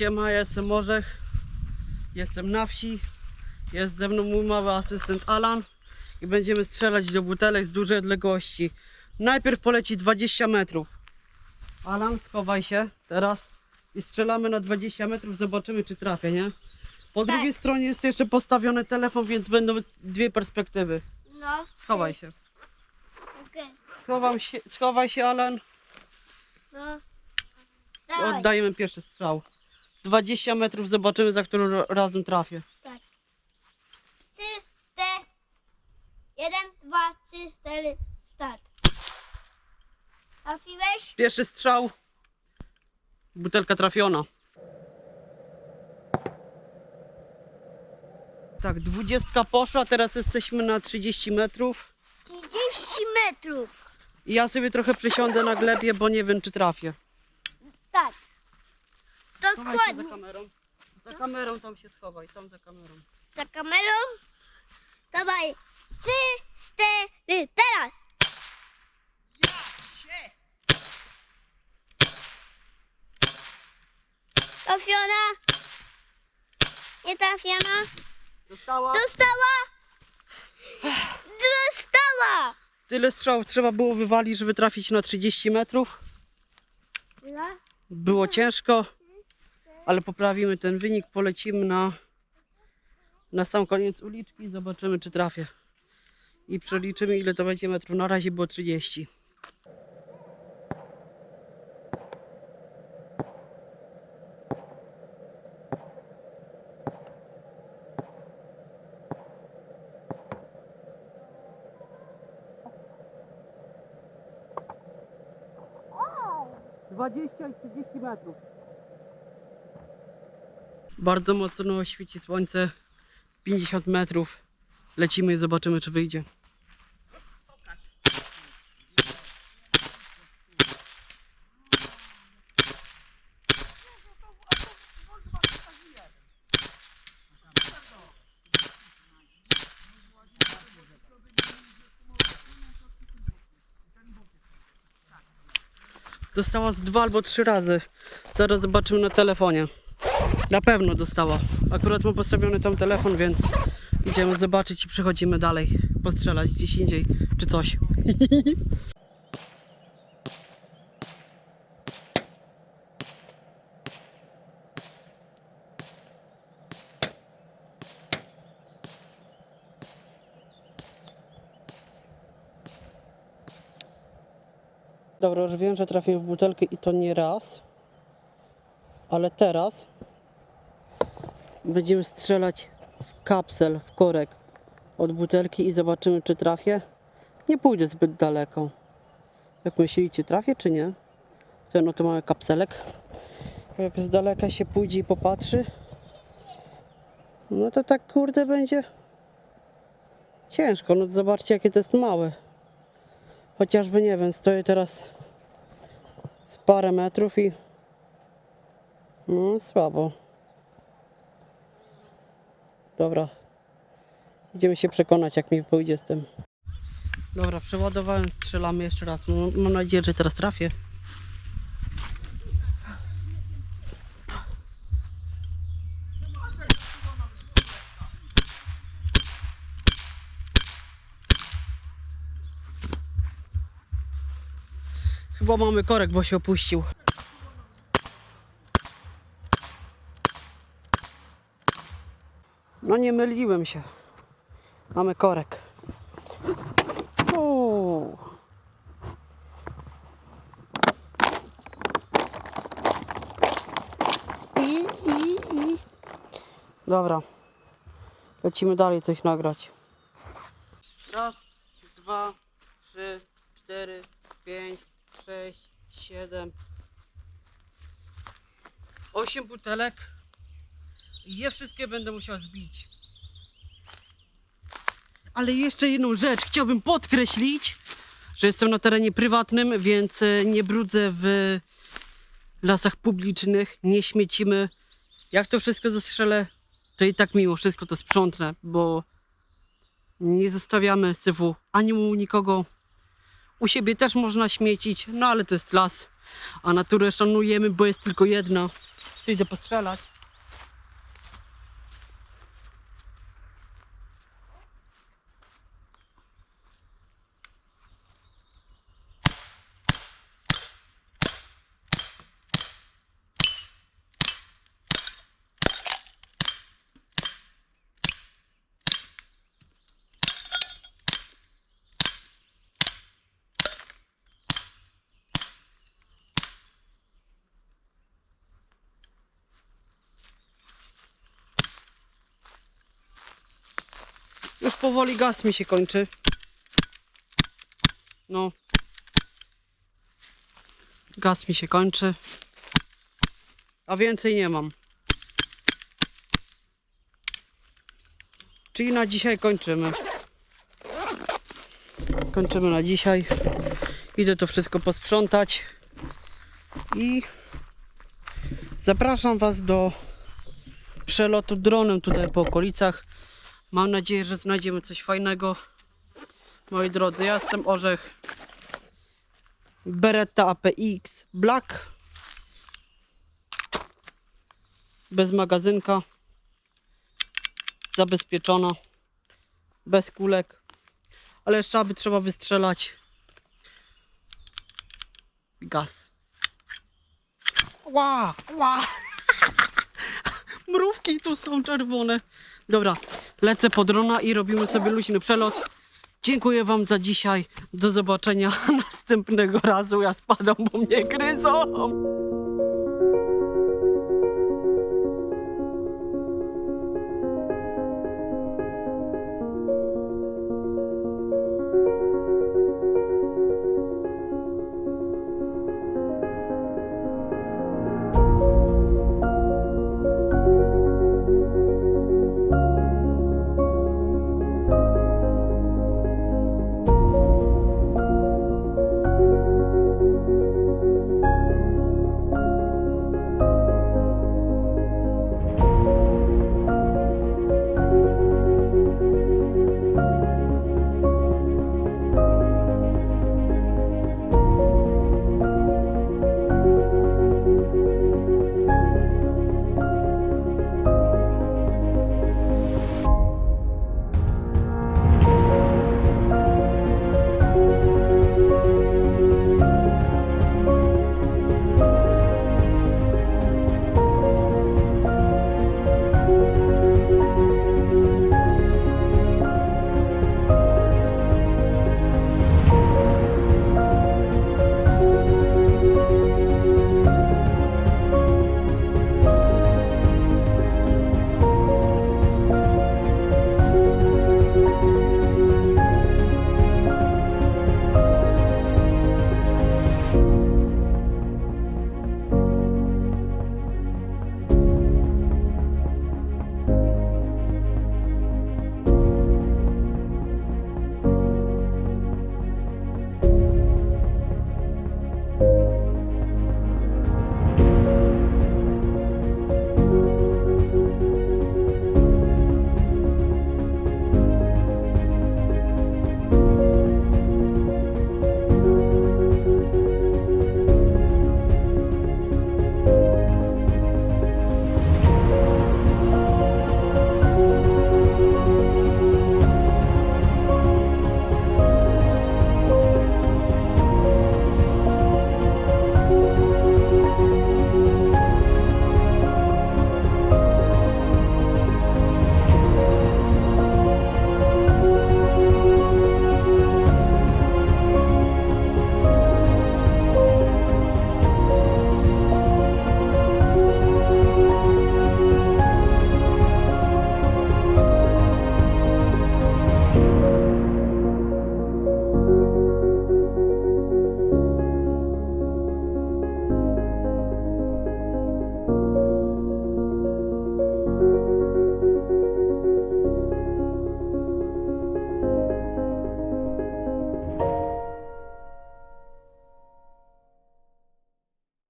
Siema, ja jestem Morzech. Jestem na wsi. Jest ze mną mój mały asystent Alan. I będziemy strzelać do butelek z dużej odległości. Najpierw poleci 20 metrów. Alan, schowaj się teraz. I strzelamy na 20 metrów, zobaczymy czy trafię, nie? Po Tak. drugiej stronie jest jeszcze postawiony telefon, więc będą dwie perspektywy. No. Schowaj się. Okej. Schowam się schowaj się, Alan. No. Dawaj. Oddajemy pierwszy strzał. 20 metrów, zobaczymy za którym ra- razem trafię. Tak. Trzy, cztery. Jeden, dwa, trzy, cztery. Start. Trafiłeś? Pierwszy strzał. Butelka trafiona. Tak, 20 poszła, teraz jesteśmy na 30 metrów. 30 metrów. I ja sobie trochę przysiądę na glebie, bo nie wiem czy trafię. Tak. Schowaj się za Dokładnie. kamerą. Za kamerą tam się schowaj, tam za kamerą. Za kamerą. Dawaj. Trzy, cztery. Teraz. Trafiona. Nie trafiona. Dostała. Dostała. Dostała. Tyle strzałów trzeba było wywalić, żeby trafić na 30 metrów. Było ciężko, ale poprawimy ten wynik. Polecimy na, na sam koniec uliczki zobaczymy, czy trafię. I przeliczymy, ile to będzie metrów. Na razie było 30. Dwadzieścia i 30 metrów. Bardzo mocno świeci słońce. 50 metrów. Lecimy i zobaczymy, czy wyjdzie. Dostała z dwa albo trzy razy. Zaraz zobaczymy na telefonie. Na pewno dostała. Akurat mam postawiony tam telefon, więc idziemy zobaczyć i przechodzimy dalej. Postrzelać gdzieś indziej czy coś. Dobra, już wiem, że trafiłem w butelkę i to nie raz. Ale teraz będziemy strzelać w kapsel, w korek od butelki i zobaczymy, czy trafię. Nie pójdę zbyt daleko. Jak myślicie, trafię czy nie? Ten oto mały kapselek. Jak z daleka się pójdzie i popatrzy, no to tak kurde będzie ciężko. No zobaczcie, jakie to jest małe. Chociażby nie wiem, stoję teraz z parę metrów i no słabo. Dobra. Idziemy się przekonać, jak mi pójdzie z tym. Dobra, przeładowałem, strzelamy jeszcze raz. Mam, nadzieję, że teraz trafię. Chyba mamy korek, bo się opuścił. No nie myliłem się. Mamy korek. Uuu. I, i, i. Dobra. Lecimy dalej coś nagrać. Raz, dwa, trzy, cztery, pięć, sześć, siedem, osiem butelek. I je wszystkie będę musiał zbić. Ale jeszcze jedną rzecz chciałbym podkreślić, że jestem na terenie prywatnym, więc e, nie brudzę w lasach publicznych, nie śmiecimy. Jak to wszystko zastrzelę, to i tak mimo wszystko to sprzątnę, bo nie zostawiamy syfu ani u nikogo. U siebie też można śmiecić, no ale to jest las, a naturę szanujemy, bo jest tylko jedna. Idę postrzelać. Powoli gaz mi się kończy. No. Gaz mi się kończy. A więcej nie mam. Czyli na dzisiaj kończymy. Kończymy na dzisiaj. Idę to wszystko posprzątać. I zapraszam Was do przelotu dronem tutaj po okolicach. Mam nadzieję, że znajdziemy coś fajnego. Moi drodzy, ja jestem Orzech. Beretta APX Black. Bez magazynka. Zabezpieczona. Bez kulek. Ale jeszcze aby trzeba wystrzelać. Gaz. Ła, ła. Mrówki tu są czerwone. Dobra, lecę po drona i robimy sobie luźny przelot. Dziękuję Wam za dzisiaj. Do zobaczenia następnego razu. Ja spadam, bo mnie gryzą.